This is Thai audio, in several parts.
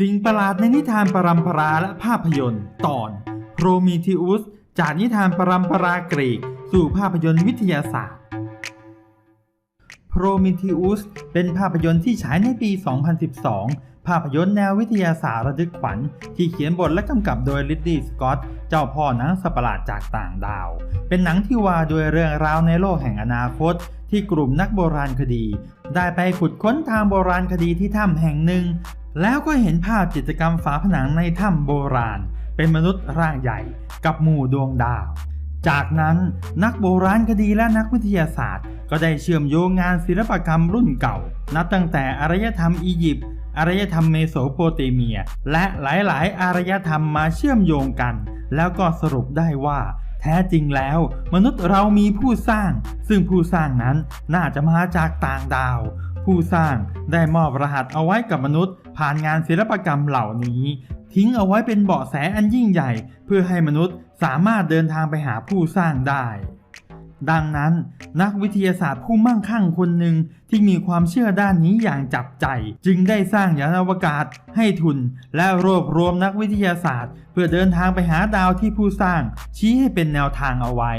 สิ่งประหลาดในนิทานปรัมปราและภาพยนตร์ ตอนโพรมีทิอุส จากนิทานปรัมปรากรีก สู่ภาพยนตร์วิทยาศาสตร์โพรมิทิอุสเป็นภาพยนตร์ที่ฉายในปี 2012 ภาพยนตร์แนววิทยาศาสตร์ระทึกขวัญ ที่เขียนบทและกำกับโดยลิดดี้สกอตเจ้าพ่อหนังสัตว์ประหลาดจากต่างดาว เป็นหนังที่ว่าด้วยเรื่องราวในโลกแห่งอนาคตที่กลุ่มนักโบราณคดี ได้ไปขุดค้นทางโบราณคดีที่ถ้ำแห่งหนึ่ง แล้วก็เห็นภาพจิตรกรรมฝาผนังในถ้ำโบราณ เป็นมนุษย์ร่างใหญ่กับหมู่ดวงดาว จากนั้นนักโบราณคดีและนักวิทยาศาสตร์ ก็ได้เชื่อมโยงงานศิลปกรรมรุ่นเก่า นับตั้งแต่อารยธรรมอียิปต์อารยธรรมเมโสโปเตเมีย และหลายๆ อารยธรรมมาเชื่อมโยงกัน แล้วก็สรุปได้ว่า แท้จริงแล้ว มนุษย์เรามีผู้สร้าง ซึ่งผู้สร้างนั้นน่าจะมาจากต่างดาว ผู้สร้างได้มอบรหัสเอาไว้กับมนุษย์ ผ่านงานศิลปกรรมเหล่านี้ ทิ้งเอาไว้เป็นเบาะแสอันยิ่งใหญ่ เพื่อให้มนุษย์สามารถเดินทางไปหาผู้สร้างได้ ดังนั้น นักวิทยาศาสตร์ผู้มั่งคั่งคนหนึ่งที่มีความเชื่อด้านนี้อย่างจับใจ จึงได้สร้างยานอวกาศให้ทุน และรวบรวมนักวิทยาศาสตร์ เพื่อเดินทางไปหาดาวที่ผู้สร้าง ชี้ให้เป็นแนวทางเอาไว้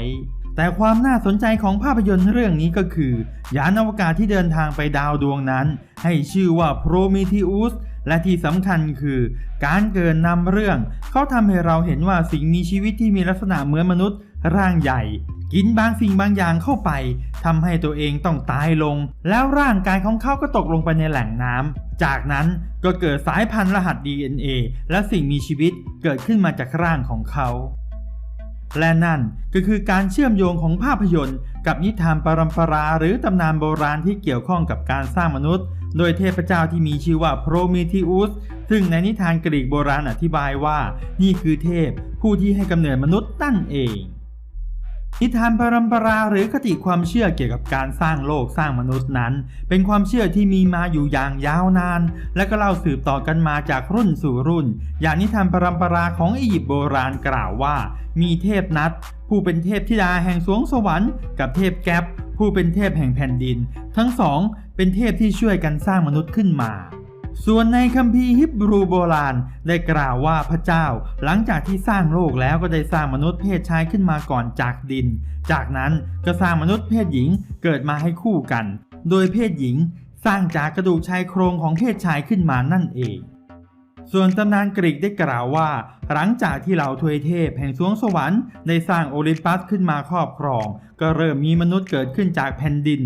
แต่ความน่าสนใจของภาพยนตร์เรื่องนี้ก็คือ ยานอวกาศที่เดินทางไปดาวดวงนั้น ให้ชื่อว่าโพรเมธีอุสและที่สำคัญคือ การเกินนำเรื่อง เขาทำให้เราเห็นว่าสิ่งมีชีวิตที่มีลักษณะเหมือนมนุษย์ ร่างใหญ่ กินบางสิ่งบางอย่างเข้าไปทำให้ตัวเองต้องตายลง แล้วร่างกายของเขาก็ตกลงไปในแหล่งน้ำจากนั้นก็เกิดสายพันธุ์รหัส DNA และสิ่งมีชีวิตเกิดขึ้นมาจากร่างของเขา และนั่นก็คือการเชื่อมโยงของภาพยนตร์ กับนิทานปรัมปราหรือตำนานโบราณที่เกี่ยวข้องกับการสร้างมนุษย์ โดยเทพเจ้าที่มีชื่อว่าโพรเมทิอุสซึ่งในนิทานกรีกโบราณอธิบายว่า นี่คือเทพผู้ที่ให้กำเนิดมนุษย์ตั้นเอง นิทานปรัมปราหรือคติความเชื่อเกี่ยวกับการสร้างโลกสร้างมนุษย์นั้น เป็นความเชื่อที่มีมาอยู่อย่างยาวนาน และก็เล่าสืบต่อกันมาจากรุ่นสู่รุ่น อย่างนิทานปรัมปราของอียิปต์โบราณกล่าวว่า มีเทพนัดผู้เป็นเทพธิดาแห่งสวงสวรรค์กับเทพแก๊ปผู้เป็นเทพแห่งแผ่นดิน ทั้งสองเป็นเทพที่ช่วยกันสร้างมนุษย์ขึ้นมา ส่วนในคัมภีร์ฮิบรูโบราณได้กล่าวว่าพระเจ้า หลังจากที่สร้างโลกแล้วก็ได้สร้างมนุษย์เพศชายขึ้นมาก่อนจากดิน จากนั้นก็สร้างมนุษย์เพศหญิงเกิดมาให้คู่กัน โดยเพศหญิง สร้างจากกระดูกชายโครงของเพศชายขึ้นมานั่นเอง ส่วนตำนานกรีกได้กล่าวว่า หลังจากที่เหล่าทวยเทพแห่งสวงสวรรค์ได้สร้างโอลิมปัสขึ้นมาครอบครอง ก็เริ่มมีมนุษย์เกิดขึ้นจากแผ่นดิน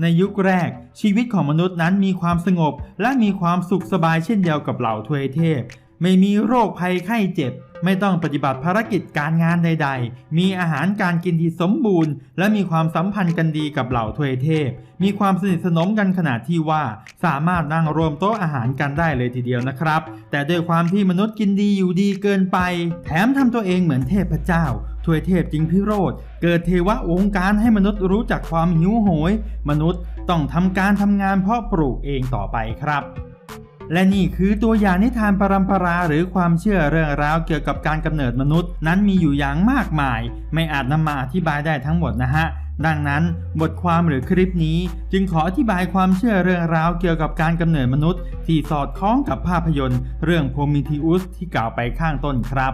ในยุคแรก ชีวิตของมนุษย์นั้นมีความสงบ และมีความสุขสบายเช่นเดียวกับเหล่าทวยเทพ ไม่มีโรคภัยไข้เจ็บ ไม่ต้องปฏิบัติภารกิจการงานใด ๆ มีอาหารการกินที่สมบูรณ์ และมีความสัมพันธ์กันดีกับเหล่าทวยเทพ มีความสนิทสนมกันขนาดที่ว่า สามารถนั่งรวมโต๊ะอาหารกันได้เลยทีเดียวนะครับ แต่ด้วยความที่มนุษย์กินดีอยู่ดีเกินไป แถมทำตัวเองเหมือนเทพเจ้า ทวยเทพจึงพิโรธ เกิดเทวะองค์การให้มนุษย์รู้จักความหิวโหย มนุษย์ต้องทำการทำงานเพาะปลูกเองต่อไปครับและนี่คือตัวอย่างนิทานปรัมปราหรือความเชื่อเรื่องราวเกี่ยวกับการกำเนิดมนุษย์ นั้นมีอยู่อย่างมากมาย ไม่อาจนำมาอธิบายได้ทั้งหมดนะฮะ ดังนั้นบทความหรือคลิปนี้ จึงขออธิบายความเชื่อเรื่องราวเกี่ยวกับการกำเนิดมนุษย์ ที่สอดคล้องกับภาพยนตร์ เรื่องโพมิทิอุสที่กล่าวไปข้างต้นครับ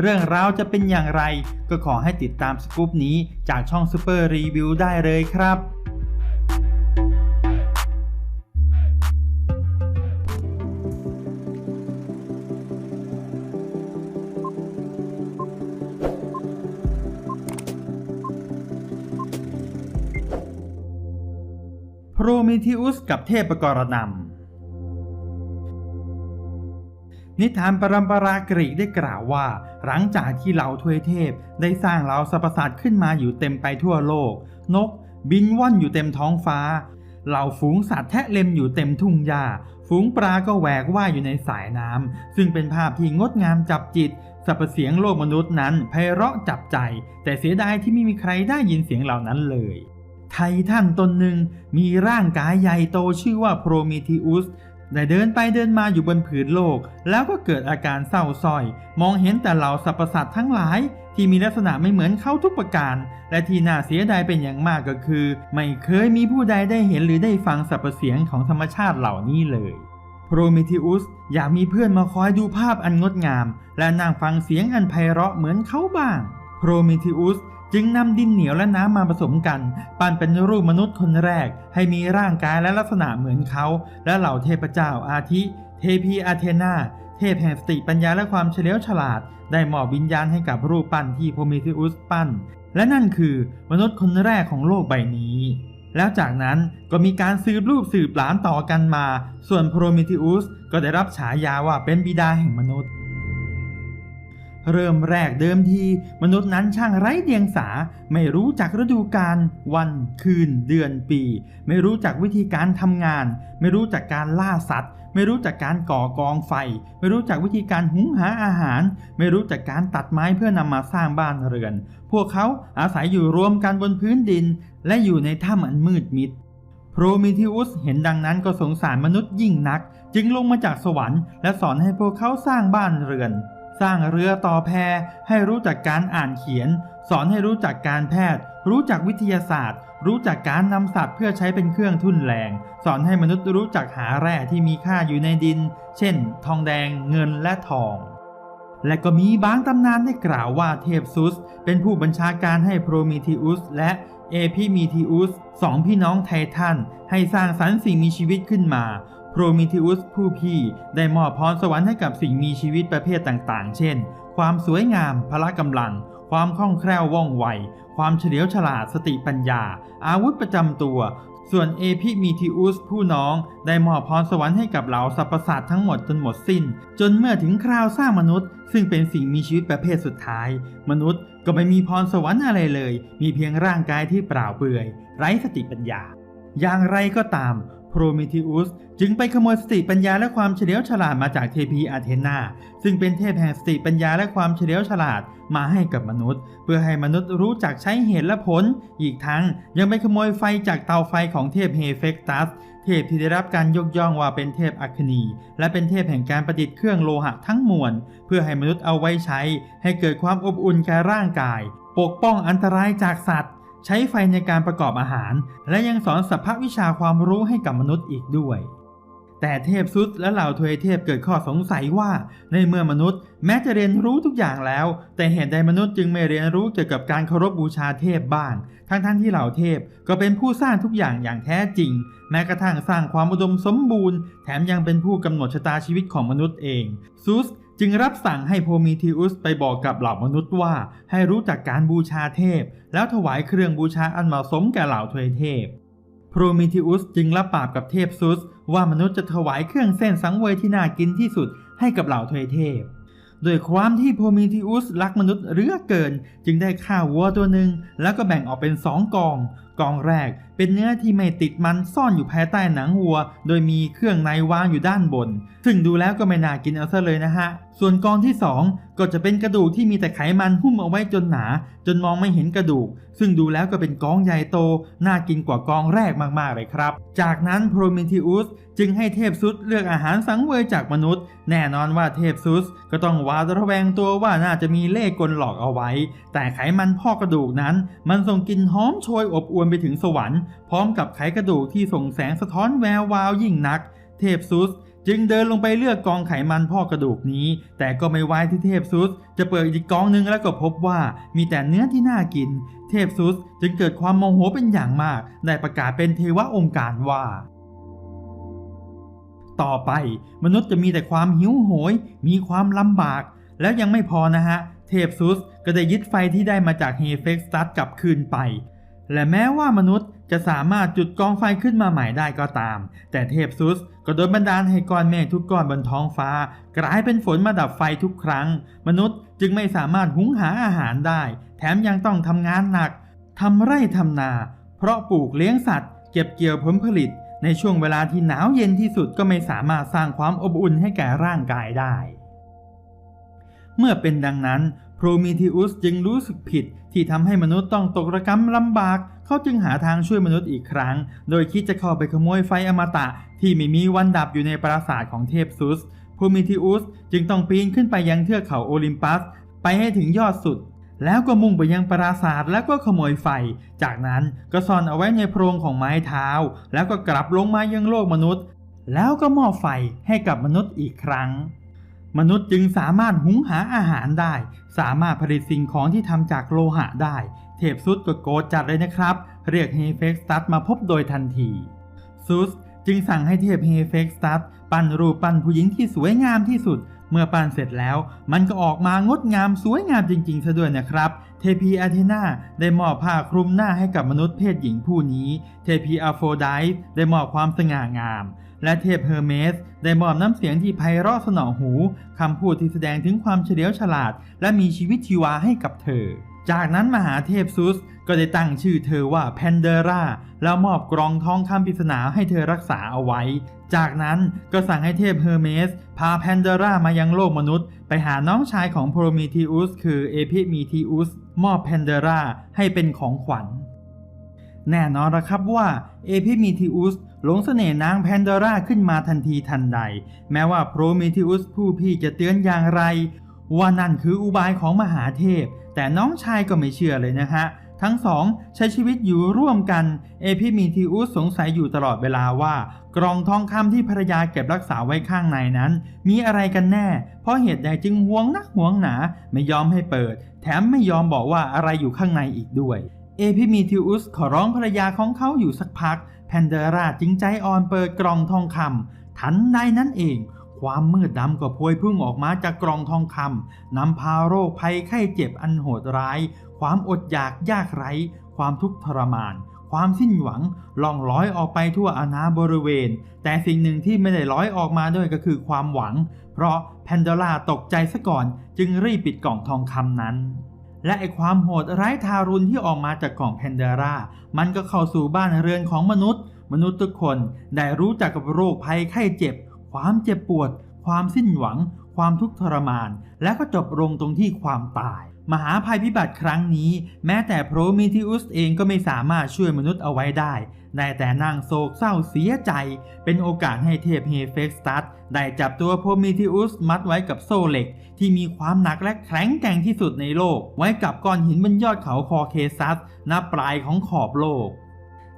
เรื่องราวจะเป็นอย่างไร ก็ขอให้ติดตามสกู๊ปนี้จากช่องซูเปอร์รีวิวได้เลยครับโพรเมธีอุสกับเทพกรนำ นิทานปรัมปรากรีกได้กล่าวว่า หลังจากที่เหล่าทวยเทพได้สร้างเหล่าสรรพสัตว์ขึ้นมาอยู่เต็มไปทั่วโลก นก บินว่อนอยู่เต็มท้องฟ้า เหล่าฝูงสัตว์แทะเล็มอยู่เต็มทุ่งหญ้า ฝูงปลาก็แหวกว่ายอยู่ในสายน้ำ ซึ่งเป็นภาพที่งดงามจับจิตสรรพเสียงโลกมนุษย์นั้นไพเราะจับใจ แต่เสียดายที่ไม่มีใครได้ยินเสียงเหล่านั้นเลยไททันตนหนึ่งมีร่างกายใหญ่โตชื่อว่าโพรเมธีอุส ได้เดินไปเดินมาอยู่บนผืนโลก แล้วก็เกิดอาการเศร้าส้อย มองเห็นแต่เหล่าสรรพสัตว์ทั้งหลาย ที่มีลักษณะไม่เหมือนเขาทุกประการ และที่น่าเสียดายเป็นอย่างมากก็คือ ไม่เคยมีผู้ใดได้เห็นหรือได้ฟังสรรพเสียงของธรรมชาติเหล่านี้เลยโพรเมธีอุสอยากมีเพื่อนมาคอยดูภาพอันงดงาม และนั่งฟังเสียงอันไพเราะเหมือนเขาบ้างโพรเมธีอุส จึงนำดินเหนียวและน้ำมาผสมกัน ปั้นเป็นรูปมนุษย์คนแรก ให้มีร่างกายและลักษณะเหมือนเขา และเหล่าเทพเจ้าอาทิ เทพีอาเทนาเทพแห่งสติปัญญาและความเฉลียวฉลาด ได้มอบวิญญาณให้กับรูปปั้นที่โพรเมธีอุสปั้น และนั่นคือมนุษย์คนแรกของโลกใบนี้ แล้วจากนั้นก็มีการสืบรูปสืบหลานต่อกันมา ส่วนโพรเมธีอุสก็ได้รับฉายาว่าเป็นบิดาแห่งมนุษย์ เริ่มแรกเดิมที มนุษย์นั้นช่างไร้เดียงสา ไม่รู้จักฤดูกาลวันคืนเดือนปี ไม่รู้จักวิธีการทำงาน ไม่รู้จักการล่าสัตว์ ไม่รู้จักการก่อกองไฟ ไม่รู้จักวิธีการหุงหาอาหาร ไม่รู้จักการตัดไม้เพื่อนำมาสร้างบ้านเรือน พวกเขาอาศัยอยู่รวมกันบนพื้นดิน และอยู่ในถ้ำอันมืดมิดโพรเมธีอุสเห็นดังนั้นก็สงสารมนุษย์ยิ่งนัก จึงลงมาจากสวรรค์และสอนให้พวกเขาสร้างบ้านเรือน สร้างเรือต่อแพให้รู้จักการอ่านเขียน สอนให้รู้จักการแพทย์ รู้จักวิทยาศาสตร์ รู้จักการนำสัตว์เพื่อใช้เป็นเครื่องทุ่นแรง สอนให้มนุษย์รู้จักหาแร่ที่มีค่าอยู่ในดิน เช่น ทองแดง เงินและทอง และก็มีบางตำนานได้กล่าวว่าเทพซุส เป็นผู้บัญชาการให้โพรเมธีอุสและเอพิมีธีอุสสองพี่น้องไททันให้สร้างสรรค์สิ่งมีชีวิตขึ้นมา โพรเมธีอุสผู้พี่ได้มอบพรสวรรค์ให้กับสิ่งมีชีวิตประเภทต่างๆ เช่น ความสวยงาม พละกำลัง ความคล่องแคล่วว่องไว ความเฉลียวฉลาดสติปัญญา อาวุธประจำตัว ส่วนเอพิมีทิอุสผู้น้องได้มอบพรสวรรค์ให้กับเหล่าสรรพสัตว์ทั้งหมดจนหมดสิ้น จนเมื่อถึงคราวสร้างมนุษย์ ซึ่งเป็นสิ่งมีชีวิตประเภทสุดท้าย มนุษย์ก็ไม่มีพรสวรรค์อะไรเลย มีเพียงร่างกายที่เปล่าเปลือย ไร้สติปัญญาอย่างไรก็ตาม โพรเมธีอุสจึงไปขโมยสติปัญญาและความเฉลียวฉลาดมาจากเทพีอาเทนาซึ่งเป็นเทพแห่งสติปัญญาและความเฉลียวฉลาดมาให้กับมนุษย์ เพื่อให้มนุษย์รู้จักใช้เหตุและผล อีกทั้งยังไปขโมยไฟจากเตาไฟของเทพเฮเฟกตัสเทพที่ได้รับการยกย่องว่าเป็นเทพอัคนี และเป็นเทพแห่งการประดิษฐ์เครื่องโลหะทั้งมวล เพื่อให้มนุษย์เอาไว้ใช้ ให้เกิดความอบอุ่นแก่ร่างกาย ปกป้องอันตรายจากสัตว์ ใช้ไฟในการประกอบอาหาร และยังสอนสรรพวิชาความรู้ให้กับมนุษย์อีกด้วย แต่เทพซุดและเหล่าทวยเทพเกิดข้อสงสัยว่า ในเมื่อมนุษย์ แม้จะเรียนรู้ทุกอย่างแล้ว แต่เหตุใดมนุษย์จึงไม่เรียนรู้เกี่ยวกับการเคารพบูชาเทพบ้าง ทั้งๆทที่เหล่าเทพก็เป็นผู้สร้างทุกอย่างอย่างแท้จริง แม้กระทั่งสร้างความอุดมสมบูรณ์ แถมยังเป็นผู้กำหนดชะตาชีวิตของมนุษย์เองซุส จึงรับสั่งให้โพมีทิอุสไปบอกกับเหล่ามนุษย์ว่า ให้รู้จักการบูชาเทพ แล้วถวายเครื่องบูชาอันเหมาะสมแก่เหล่าทวยเทพโพรเมธีอุสจึงรับปากกับเทพซุส ว่ามนุษย์จะถวายเครื่องเส้นสังเวยที่น่ากินที่สุดให้กับเหล่าทวยเทพโดยความที่โพรเมธีอุสรักมนุษย์เหลือเกิน จึงได้ฆ่าวัวตัวหนึ่งแล้วก็แบ่งออกเป็นสองกองกองแรกเป็นเนื้อที่ไม่ติดมันซ่อนอยู่ภายใต้หนังวัว โดยมีเครื่องในวางอยู่ด้านบน ซึ่งดูแล้วก็ไม่น่ากินเอาซะเลยนะฮะ ส่วนกองที่สองก็จะเป็นกระดูกที่มีแต่ไขมันหุ้มเอาไว้จนหนา จนมองไม่เห็นกระดูก ซึ่งดูแล้วก็เป็นกองใหญ่โต น่ากินกว่ากองแรกมากๆเลยครับ จากนั้นโพรเมธีอุสจึงให้เทพซุสเลือกอาหารสังเวยจากมนุษย์ แน่นอนว่าเทพซุสก็ต้องวาดระแวงตัวว่าน่าจะมีเล่ห์กลหลอกเอาไว้ แต่ไขมันพอกกระดูกนั้น มันส่งกลิ่นหอมโชยอบอวลไปถึงสวรรค์พร้อมกับไขกระดูกที่ส่งแสงสะท้อนแวววาวยิ่งนัก เทพซุสจึงเดินลงไปเลือกกองไขมันพ่อกกระดูกนี้ แต่ก็ไม่ไว้ที่เทพซุส จะเปิดอีกกองหนึ่งแล้วก็พบว่ามีแต่เนื้อที่น่ากิน เทพซุสจึงเกิดความโมโหเป็นอย่างมาก ได้ประกาศเป็นเทวะองค์การว่า ต่อไปมนุษย์จะมีแต่ความหิวโหย มีความลำบาก แล้วยังไม่พอนะฮะ เทพซุสก็ได้ยึดไฟที่ได้มาจากเฮเฟกสตัสกลับคืนไป และแม้ว่ามนุษย์จะสามารถจุดกองไฟขึ้นมาใหม่ได้ก็ตาม แต่เทพซุสก็โดนบันดาลให้ก้อนเมฆทุกก้อนบนท้องฟ้า กลายเป็นฝนมาดับไฟทุกครั้ง มนุษย์จึงไม่สามารถหุงหาอาหารได้ แถมยังต้องทำงานหนักทำไร่ทำนา เพราะปลูกเลี้ยงสัตว์ เก็บเกี่ยวผลผลิต ในช่วงเวลาที่หนาวเย็นที่สุดก็ไม่สามารถสร้างความอบอุ่นให้แก่ร่างกายได้ เมื่อเป็นดังนั้น โพรเมธีอุสจึงรู้สึกผิดที่ทำให้มนุษย์ต้องตกระกำลำบาก เขาจึงหาทางช่วยมนุษย์อีกครั้ง โดยคิดจะเข้าไปขโมยไฟอมตะ ที่ไม่มีวันดับอยู่ในปราสาทของเทพซุสโพรเมธีอุสจึงต้องปีนขึ้นไปยังเทือกเขาโอลิมปัส ไปให้ถึงยอดสุด แล้วก็มุ่งไปยังปราสาทแล้วก็ขโมยไฟ จากนั้นก็ซ่อนเอาไว้ในโพรงของไม้เท้า แล้วก็กลับลงมายังโลกมนุษย์ แล้วก็มอบไฟให้กับมนุษย์อีกครั้งมนุษย์จึงสามารถหุงหาอาหารได้ สามารถผลิตสิ่งของที่ทำจากโลหะได้ เทพซุสก็โกรธจัดเลยนะครับ เรียกเฮเฟกสตัสมาพบโดยทันทีซุสจึงสั่งให้เทพเฮเฟกสตัสปั้นรูปปั้นผู้หญิงที่สวยงามที่สุด เมื่อปั้นเสร็จแล้ว มันก็ออกมางดงามสวยงามจริงๆซะด้วยนะครับ เทพีอาเทนาได้มอบผ้าคลุมหน้าให้กับมนุษย์เพศหญิงผู้นี้ เทพีอาโฟไดต์ได้มอบความสง่างาม และเทพเฮอร์เมสได้มอบน้ำเสียงที่ไพเราะสนอหูคำพูดที่แสดงถึงความเฉลียวฉลาด และมีชีวิตชีวาให้กับเธอ จากนั้นมหาเทพซุสก็ได้ตั้งชื่อเธอว่าแพนเดราแล้วมอบกรองทองคำปริศนาให้เธอรักษาเอาไว้ จากนั้นก็สั่งให้เทพเฮอร์เมส พาแพนเดรามายังโลกมนุษย์ ไปหาน้องชายของโพรมีทิอุสคือเอพิมีทิอุสมอบแพนเดราให้เป็นของขวัญแน่นอนละครับว่าเอพิมีทิอุส หลงเสน่ห์นางแพนเดราขึ้นมาทันทีทันใด แม้ว่าโพรมีทิอุสผู้พี่จะเตือนอย่างไร ว่านั่นคืออุบายของมหาเทพ แต่น้องชายก็ไม่เชื่อเลยนะฮะ ทั้งสองใช้ชีวิตอยู่ร่วมกัน เอพิมีทิอุสสงสัยอยู่ตลอดเวลาว่ากล่องทองคำที่ภรรยาเก็บรักษาไว้ข้างในนั้น มีอะไรกันแน่ เพราะเหตุใดจึงหวงนักหวงหนา ไม่ยอมให้เปิด แถมไม่ยอมบอกว่าอะไรอยู่ข้างในอีกด้วย เอพิมีทิอุสขอร้องภรรยาของเขาอยู่สักพัก แพนเดราจึงใจอ่อนเปิดกล่องทองคำทันใดนั้นเอง ความมืดดำก็พวยพุ่งออกมาจากกล่องทองคำนำพาโรคภัยไข้เจ็บอันโหดร้าย ความอดอยากยากไร้ ความทุกข์ทรมาน ความสิ้นหวังล่องลอยออกไปทั่วอาณาบริเวณ แต่สิ่งหนึ่งที่ไม่ได้ลอยออกมาด้วยก็คือความหวัง เพราะแพนเดล่าตกใจซะก่อนจึงรีบปิดกล่องทองคำนั้น และไอความโหดร้ายทารุณที่ออกมาจากกล่องแพนเดรา มันก็เข้าสู่บ้านเรือนของมนุษย์ มนุษย์ทุกคนได้รู้จักกับโรคภัยไข้เจ็บ ความเจ็บปวด ความสิ้นหวัง ความทุกข์ทรมาน และก็จบลงตรงที่ความตาย มหาภัยพิบัติครั้งนี้ แม้แต่โพรมิทิอุสเองก็ไม่สามารถช่วยมนุษย์เอาไว้ได้ได้แต่นั่งโศกเศร้าเสียใจ เป็นโอกาสให้เทพเฮเฟสตัสได้จับตัวโพรมิทิอุสมัดไว้กับโซ่เหล็ก ที่มีความหนักและแข็งแกร่งที่สุดในโลก ไว้กับก้อนหินบนยอดเขาคอเคซัสณปลายของขอบโลก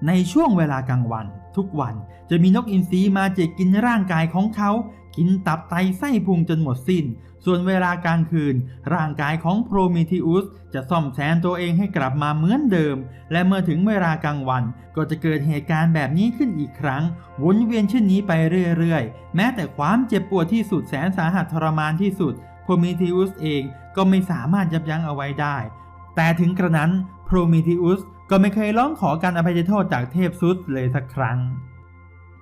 ในช่วงเวลากลางวัน ทุกวันจะมีนกอินทรีมาเจกกินร่างกายของเขา กินตับไตไส้พุงจนหมดสิน้น ส่วนเวลากลางคืน ร่างกายของโพรมิทิอุสจะซ่อมแซมตัวเองให้กลับมาเหมือนเดิม และเมื่อถึงเวลากลางวัน ก็จะเกิดเหตุการณ์แบบนี้ขึ้นอีกครั้ง วนเวียนเช่นนี้ไปเรื่อยๆ แม้แต่ความเจ็บปวดที่สุดแสนสาหัสทรมานที่สุดโพรมิทิอุสเองก็ไม่สามารถยับยั้งเอาไว้ได้ แต่ถึงกระนั้นโพรมิทิอุสก็ไม่เคยร้องขอการอภัยโทษจากเทพซุสเลยสักครั้ง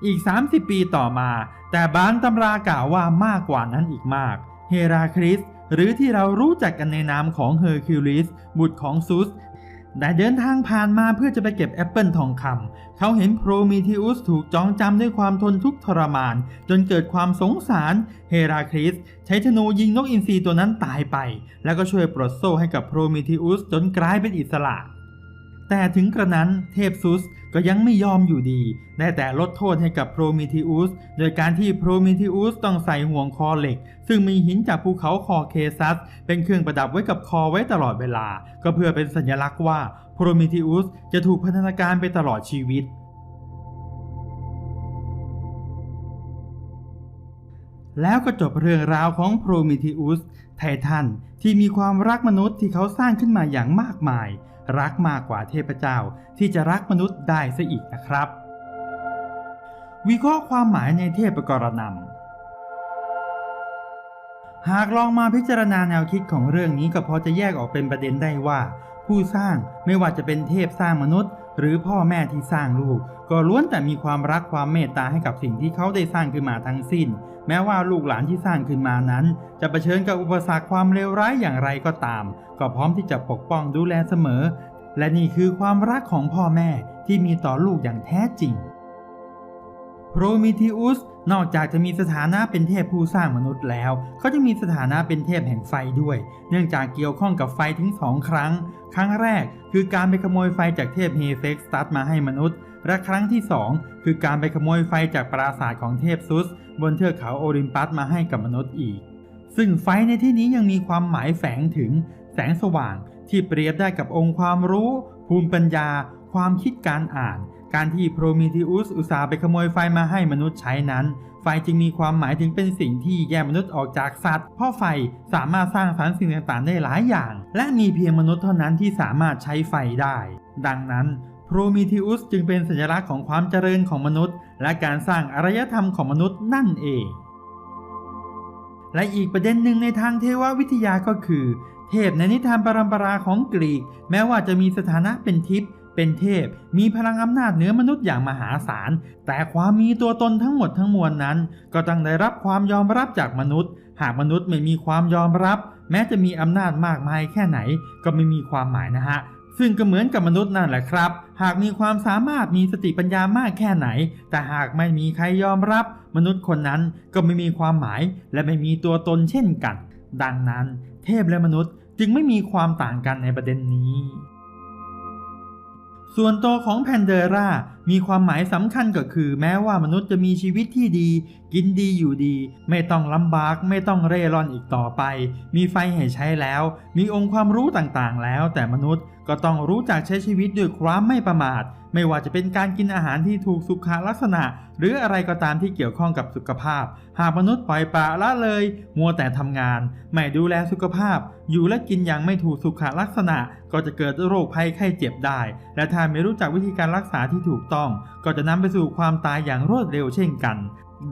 อีก 30 ปีต่อมา แต่บางตำรากล่าวว่ามากกว่านั้นอีกมาก เฮราคริส หรือที่เรารู้จักกันในนามของเฮอร์คิวลิส บุตรของซุสได้เดินทางผ่านมาเพื่อจะไปเก็บแอปเปิลทองคำ เขาเห็นโพรมิทิอุสถูกจองจำด้วยความทนทุกข์ทรมาน จนเกิดความสงสาร เฮราคริส ใช้ธนูยิงนกอินทรีตัวนั้นตายไป แล้วก็ช่วยปลดโซ่ให้กับโพรมิทิอุสจนกลายเป็นอิสระ แต่ถึงกระนั้นเทพซุส ก็ยังไม่ยอมอยู่ดี ได้แต่ลดโทษให้กับโพรมิทิอุส โดยการที่โพรมิทิอุสต้องใส่ห่วงคอเหล็ก ซึ่งมีหินจากภูเขาคอเคซัส เป็นเครื่องประดับไว้กับคอไว้ตลอดเวลา ก็เพื่อเป็นสัญลักษณ์ว่าโพรมิทิอุสจะถูกพัฒนาการไปตลอดชีวิตแล้วก็จบเรื่องราวของโพรมิทิอุสไททันที่มีความรักมนุษย์ที่เขาสร้างขึ้นมาอย่างมากมาย รักมากกว่าเทพเจ้าที่จะรักมนุษย์ได้ซะอีกนะครับ วิเคราะห์ความหมายในเทพกรณำหากลองมาพิจารณาแนวคิดของเรื่องนี้ก็พอจะแยกออกเป็นประเด็นได้ว่า ผู้สร้างไม่ว่าจะเป็นเทพสร้างมนุษย์ หรือพ่อแม่ที่สร้างลูก ก็ล้วนแต่มีความรักความเมตตาให้กับสิ่งที่เขาได้สร้างขึ้นมาทั้งสิ้น แม้ว่าลูกหลานที่สร้างขึ้นมานั้นจะเผชิญกับอุปสรรคความเลวร้ายอย่างไรก็ตาม ก็พร้อมที่จะปกป้องดูแลเสมอ และนี่คือความรักของพ่อแม่ที่มีต่อลูกอย่างแท้จริง โพรมิทิอุสนอกจากจะมีสถานะเป็นเทพผู้สร้างมนุษย์แล้ว เขาจะมีสถานะเป็นเทพแห่งไฟด้วย เนื่องจากเกี่ยวข้องกับไฟถึงสองครั้ง ครั้งแรกคือการไปขโมยไฟจากเทพเฮเฟกสตัสมาให้มนุษย์ และครั้งที่สองคือการไปขโมยไฟจากปราสาทของเทพซุส บนเทือกเขาโอลิมปัสมาให้กับมนุษย์อีก ซึ่งไฟในที่นี้ยังมีความหมายแฝงถึง แสงสว่างที่เปรียบได้กับองค์ความรู้ ภูมิปัญญา ความคิดการอ่าน การที่โพรเมธีอุสอุตส่าห์ไปขโมยไฟมาให้มนุษย์ใช้นั้น ไฟจึงมีความหมายถึงเป็นสิ่งที่แยกมนุษย์ออกจากสัตว์ เพราะไฟสามารถสร้างสรรค์สิ่งต่างๆ ได้หลายอย่าง และมีเพียงมนุษย์เท่านั้นที่สามารถใช้ไฟได้ ดังนั้นโพรเมธีอุสจึงเป็นสัญลักษณ์ของความเจริญของมนุษย์ และการสร้างอารยธรรมของมนุษย์นั่นเอง และอีกประเด็นหนึ่งในทางเทววิทยาก็คือ เทพในนิทานปรัมปราของกรีก แม้ว่าจะมีสถานะเป็นทิพย์ เป็นเทพมีพลังอำนาจเหนือมนุษย์อย่างมหาศาล แต่ความมีตัวตนทั้งหมดทั้งมวลนั้น ก็ต้องได้รับความยอมรับจากมนุษย์ หากมนุษย์ไม่มีความยอมรับ แม้จะมีอำนาจมากมายแค่ไหน ก็ไม่มีความหมายนะฮะซึ่งก็เหมือนกับมนุษย์นั่นแหละครับ หากมีความสามารถมีสติปัญญามากแค่ไหน แต่หากไม่มีใครยอมรับ มนุษย์คนนั้นก็ไม่มีความหมาย และไม่มีตัวตนเช่นกัน ดังนั้น เทพและมนุษย์จึงไม่มีความต่างกันในประเด็นนี้ ส่วนตัวของแพนเดรา มีความหมายสำคัญก็คือ แม้ว่ามนุษย์จะมีชีวิตที่ดี กินดีอยู่ดี ไม่ต้องลำบากไม่ต้องเร่ร่อนอีกต่อไป มีไฟให้ใช้แล้ว มีองค์ความรู้ต่างๆ แล้ว แต่มนุษย์ก็ต้องรู้จักใช้ชีวิตด้วยความไม่ประมาท ไม่ว่าจะเป็นการกินอาหารที่ถูกสุขลักษณะ หรืออะไรก็ตามที่เกี่ยวข้องกับสุขภาพ หากมนุษย์ปล่อยปละละเลย มัวแต่ทำงาน ไม่ดูแลสุขภาพ อยู่และกินอย่างไม่ถูกสุขลักษณะ ก็จะเกิดโรคภัยไข้เจ็บได้ และถ้าไม่รู้จักวิธีการรักษาที่ถูกต้องก็จะนำไปสู่ความตายอย่างรวดเร็วเช่นกัน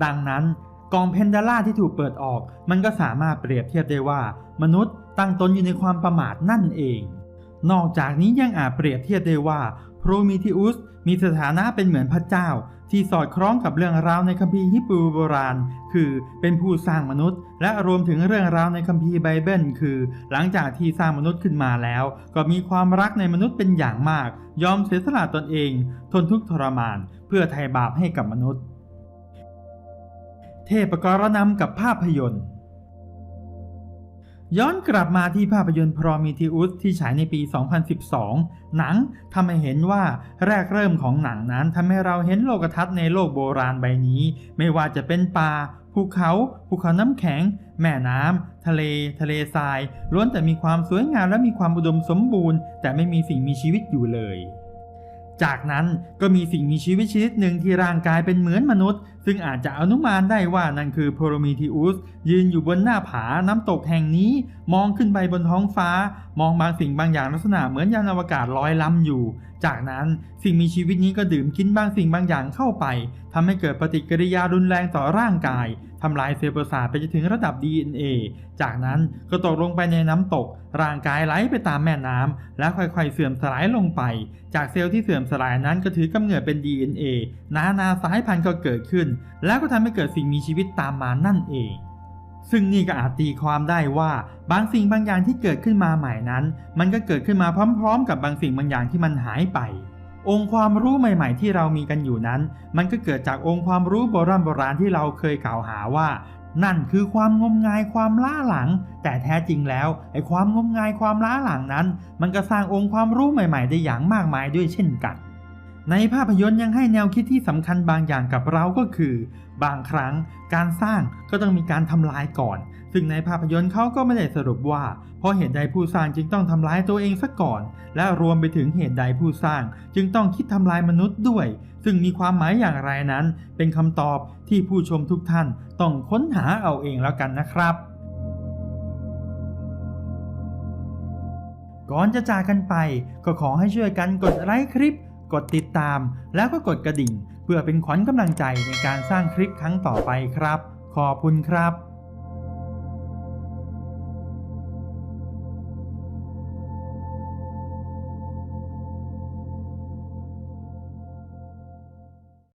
ดังนั้นกองเพนดาล่าที่ถูกเปิดออก มันก็สามารถเปรียบเทียบได้ว่า มนุษย์ตั้งตนอยู่ในความประมาทนั่นเอง นอกจากนี้ยังอาจเปรียบเทียบได้ว่า โพรมิทิอุสมีสถานะเป็นเหมือนพระเจ้า ที่สอดคล้องกับเรื่องราวในคัมภีร์ฮิบรูโบราณ คือเป็นผู้สร้างมนุษย์ และรวมถึงเรื่องราวในคัมภีร์ไบเบิลคือ หลังจากที่สร้างมนุษย์ขึ้นมาแล้ว ก็มีความรักในมนุษย์เป็นอย่างมาก ยอมเสียสละตนเอง ทนทุกข์ทรมาน เพื่อไถ่บาปให้กับมนุษย์ เทพกรณำกับภาพยนตร์ ย้อนกลับมาที่ภาพยนตร์พรอมิทิอุสที่ฉายในปี 2012 หนังทำให้เห็นว่าแรกเริ่มของหนังนั้นทำให้เราเห็นโลกทัศน์ในโลกโบราณใบนี้ ไม่ว่าจะเป็นป่า ภูเขา ภูเขาน้ำแข็ง แม่น้ำ ทะเล ทะเลทราย ล้วนแต่มีความสวยงามและมีความอุดมสมบูรณ์ แต่ไม่มีสิ่งมีชีวิตอยู่เลย จากนั้นก็มีสิ่งมีชีวิตชนิดหนึ่งที่ร่างกายเป็นเหมือนมนุษย์ ซึ่งอาจจะอนุมานได้ว่านั่นคือโพรมีทิอุส ยืนอยู่บนหน้าผาน้ำตกแห่งนี้ มองขึ้นไปบนท้องฟ้า มองบางสิ่งบางอย่างลักษณะเหมือนยานอวกาศลอยลำอยู่ จากนั้นสิ่งมีชีวิตนี้ก็ดื่มกินบางสิ่งบางอย่างเข้าไปทำให้เกิดปฏิกิริยารุนแรงต่อร่างกาย ทำลายเซลล์ประสาทไปจนถึงระดับ DNA จากนั้นก็ตกลงไปในน้ำตก ร่างกายไหลไปตามแม่น้ำแล้วค่อยๆเสื่อมสลายลงไป จากเซลล์ที่เสื่อมสลายนั้นก็ถือกำเนิดเป็น DNA นานาสายพันธุ์ก็เกิดขึ้น แล้วก็ทำให้เกิดสิ่งมีชีวิตตามมานั่นเองซึ่งนี่ก็อาจตีความได้ว่าบางสิ่งบางอย่างที่เกิดขึ้นมาใหม่นั้น มันก็เกิดขึ้นมาพร้อม ๆ กับบางสิ่งบางอย่างที่มันหายไป องค์ความรู้ใหม่ ๆ ที่เรามีกันอยู่นั้น มันก็เกิดจากองค์ความรู้โบราณโบราณที่เราเคยกล่าวหาว่า นั่นคือความงมงายความล้าหลัง แต่แท้จริงแล้วไอ้ความงมงายความล้าหลังนั้น มันก็สร้างองค์ความรู้ใหม่ ๆ ได้อย่างมากมายด้วยเช่นกัน ในภาพยนตร์ยังให้แนวคิดที่สำคัญบางอย่างกับเราก็คือ บางครั้งการสร้างก็ต้องมีการทำลายก่อน ซึ่งในภาพยนตร์เขาก็ไม่ได้สรุปว่า เพราะเหตุใดผู้สร้างจึงต้องทำลายตัวเองซะก่อน และรวมไปถึงเหตุใดผู้สร้าง จึงต้องคิดทำลายมนุษย์ด้วย ซึ่งมีความหมายอย่างไรนั้น เป็นคำตอบที่ผู้ชมทุกท่านต้องค้นหาเอาเองแล้วกันนะครับก่อนจะจากกันไปก็ขอให้ช่วยกันกดไลค์คลิป กดติดตาม แล้วก็กดกระดิ่ง เพื่อเป็นขวัญกำลังใจในการสร้างคลิปครั้งต่อไปครับ ขอบคุณครับ